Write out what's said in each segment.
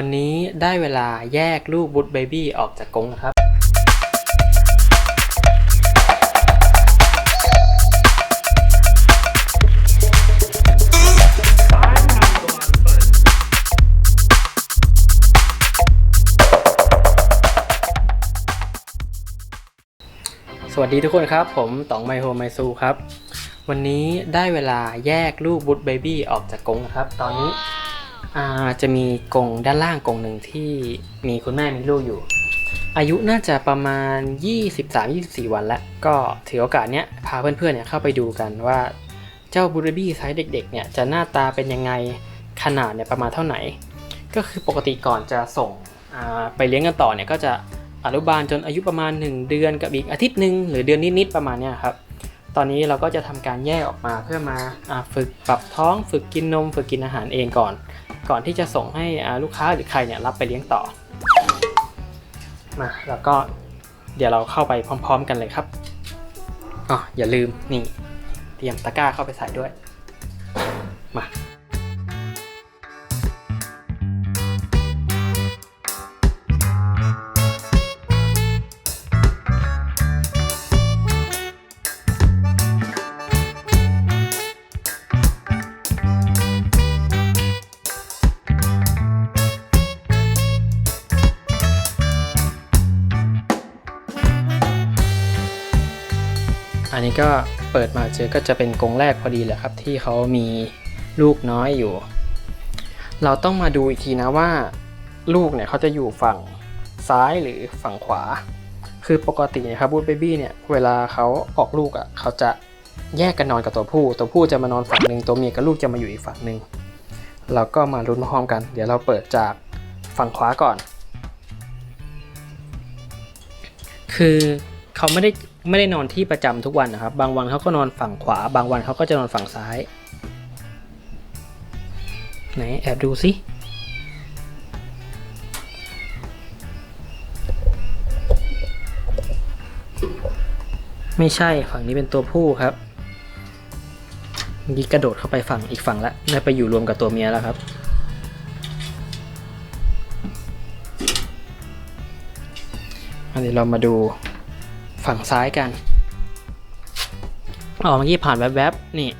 วันนี้ได้เวลาแยกลูกบุตเบบี้ออกจากกรงครับ สวัสดีทุกคนครับ ผมต๋องไมโฮไมซูครับ วันนี้ได้เวลาแยกลูกบุตเบบี้ออกจากกรงครับ ตอนนี้ อ่าจะมีกรงด้านล่างกรงหนึ่งที่มีคุณแม่มีลูกอยู่ อายุน่าจะประมาณ 23-24 วันแล้ว ก็ถือโอกาสเนี้ยพาเพื่อนๆเนี่ยเข้าไปดูกันว่าเจ้าบุตเบบี้ไซส์เด็กๆเนี่ยจะหน้าตาเป็นยังไงขนาดเนี่ยประมาณเท่าไหร่ก็คือปกติก่อนจะส่งไปเลี้ยงกันต่อเนี่ยก็จะอนุบาลจนอายุประมาณ 1 เดือนกับอีกอาทิตย์หนึ่งหรือเดือนนิดๆประมาณเนี้ยครับตอนนี้เราก็จะทำการแยกออกมาเพื่อมาอ่าฝึกปรับท้อง ฝึกกินนม ฝึกกินอาหารเองก่อน ก่อนที่จะส่งให้ลูกค้าหรือใครเนี่ยรับไปเลี้ยงต่อมาแล้วก็เดี๋ยวเราเข้าไปพร้อม ๆ กันเลยครับอ๋ออย่าลืมนี่เตรียมตะกร้าเข้าไปใส่ด้วยมา ก็เปิดมาเจอก็จะเป็นกรงแรกพอดีแหละครับ ที่เขามีลูกน้อยอยู่ เราต้องมาดูอีกทีนะว่า ลูกเนี่ยเขาจะอยู่ฝั่งซ้ายหรือฝั่งขวา คือปกติเนะครับบู t เบบี้เนี่ยเวลาเขาออกลูกอะ่ะเขาจะแยกกันนอนกับตัวผู้ ตัวผู้จะมานอนฝั่งหนึ่งตัวเมียกับลูกจะมาอยู่อีกฝั่งหนึ่งเราก็มาลุ้นพร้อมกัน เดี๋ยวเราเปิดจากฝั่งขวาก่อน คือ เขาไม่ได้ไม่ได้นอนที่ประจำทุกวันนะครับ บางวันเขาก็นอนฝั่งขวา บางวันเขาก็จะนอนฝั่งซ้าย ไหนแอบดูสิไม่ใช่ฝั่งนี้เป็นตัวผู้ครับเมื่อกี้กระโดดเข้าไปฝั่งอีกฝั่งแล้วได้ไปอยู่รวมกับตัวเมียแล้วครับ อันนี้เรามาดู ฝั่งซ้ายกันอ๋อเมื่อกี้ผ่านแวบๆนี่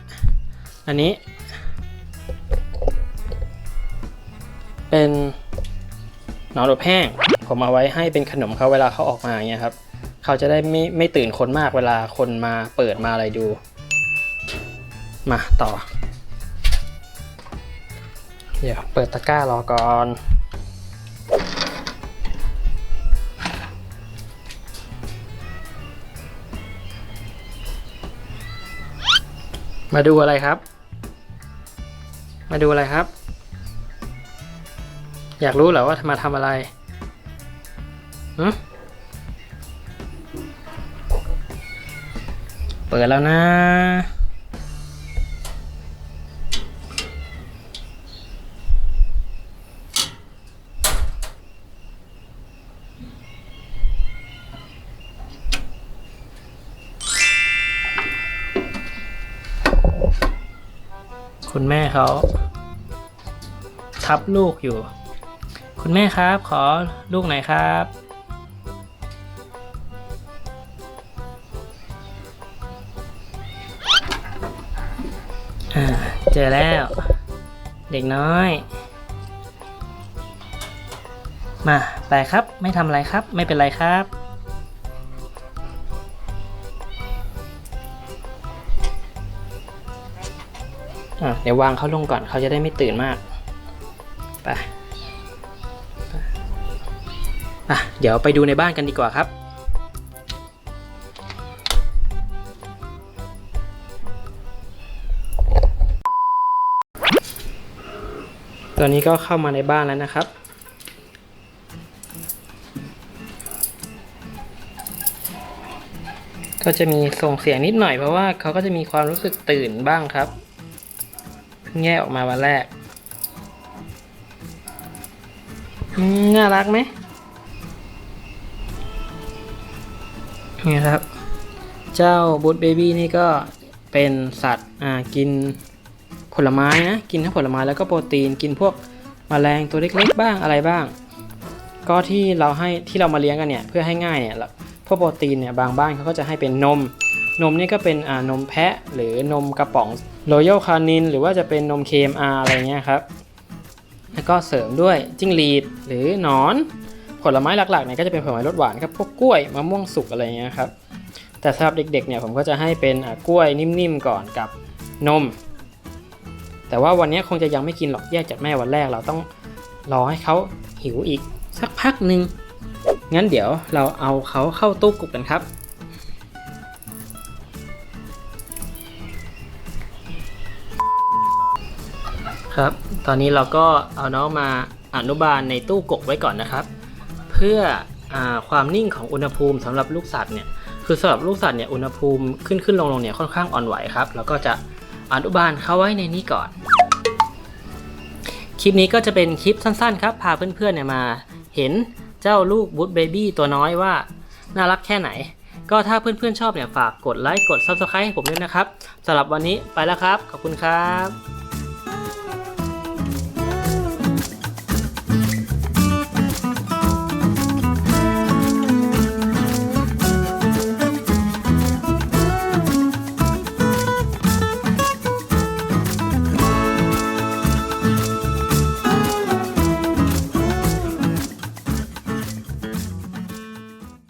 อันนี้ เป็นหนอนอบแห้ง ผมเอาไว้ให้เป็นขนมเขาเวลาเขาออกมาอย่างเงี้ยครับ เขาจะได้ไม่ไม่ตื่นคนมากเวลาคนมาเปิดมาอะไรดู มาต่อ เดี๋ยวเปิดตะกร้ารอก่อน มาดูอะไรครับ มาดูอะไรครับ อยากรู้เหรอว่ามาทำอะไรอืมเปิดแล้วนะ คุณแม่เขาทับลูกอยู่ คุณแม่ครับ ขอลูกหน่อยครับอ่าเจอแล้ว เด็กน้อย มา ไปครับ ไม่ทำอะไรครับ ไม่เป็นไรครับ อะเดี๋ยววางเขาลงก่อนเขาจะได้ไม่ตื่นมากไปไปอะเดี๋ยวไปดูในบ้านกันดีกว่าครับ ตอนนี้ก็เข้ามาในบ้านแล้วนะครับก็จะมีส่งเสียงนิดหน่อยเพราะว่าเขาก็จะมีความรู้สึกตื่นบ้างครับ เพิ่งออกมาวันแรกน่ารักไหมนี่ครับ เจ้าบูธเบบี้นี่ก็เป็นสัตว์อ่ากินผลไม้นะ กินทั้งผลไม้แล้วก็โปรตีน กินพวกมแมลงตัวเล็กๆบ้างอะไรบ้าง ก็ที่เราให้ที่เรามาเลี้ยงกันเนี่ยเพื่อให้ง่ายเนี่ยพวกโปรตีนเนี่ยบางบ้านเขาก็จะให้เป็นนม นมนี่ก็เป็นอ่านมแพะหรือนมกระป๋องโรยัลคานินหรือว่าจะเป็นนม KMR อะไรเงี้ยครับ แล้วก็เสริมด้วยจิ้งหรีดหรือหนอน ผลไม้หลักๆเนี่ยก็จะเป็นผลไม้รสหวานครับพวกกล้วยมะม่วงสุกอะไรเงี้ยครับ แต่สำหรับเด็กๆเนี่ยผมก็จะให้เป็นอ่ากล้วยนิ่มๆก่อนกับนม แต่ว่าวันนี้คงจะยังไม่กินหรอกแยกจากแม่วันแรกเราต้องรอให้เขาหิวอีกสักพักหนึ่งงั้นเดี๋ยวเราเอาเขาเข้าตู้กบกันครับ ครับ ตอนนี้เราก็เอาน้องมาอนุบาลในตู้กกไว้ก่อนนะครับ เพื่ออความนิ่งของอุณหภูมิสำหรับลูกสัตว์เนี่ยคือสำหรับลูกสัตว์เนี่ยอุณหภูมิขึ้นขึ้นลงลงเนี่ยค่อนข้างอ่อนไหวครับแล้วก็จะอนุบาลเขาไว้ในนี้ก่อน คลิปนี้ก็จะเป็นคลิปสั้นๆ ครับ พาเพื่อนๆเนี่ยมาเห็นเจ้าลูกบู t เบบี้ตัวน้อยว่าน่ารักแค่ไหน ก็ถ้าเพื่อนๆชอบเนี่ยฝากกดไลค์กด Subscribe ให้ผมด้วยนะครับสำหรับวันนี้ไปแล้วครับ ขอบคุณครับ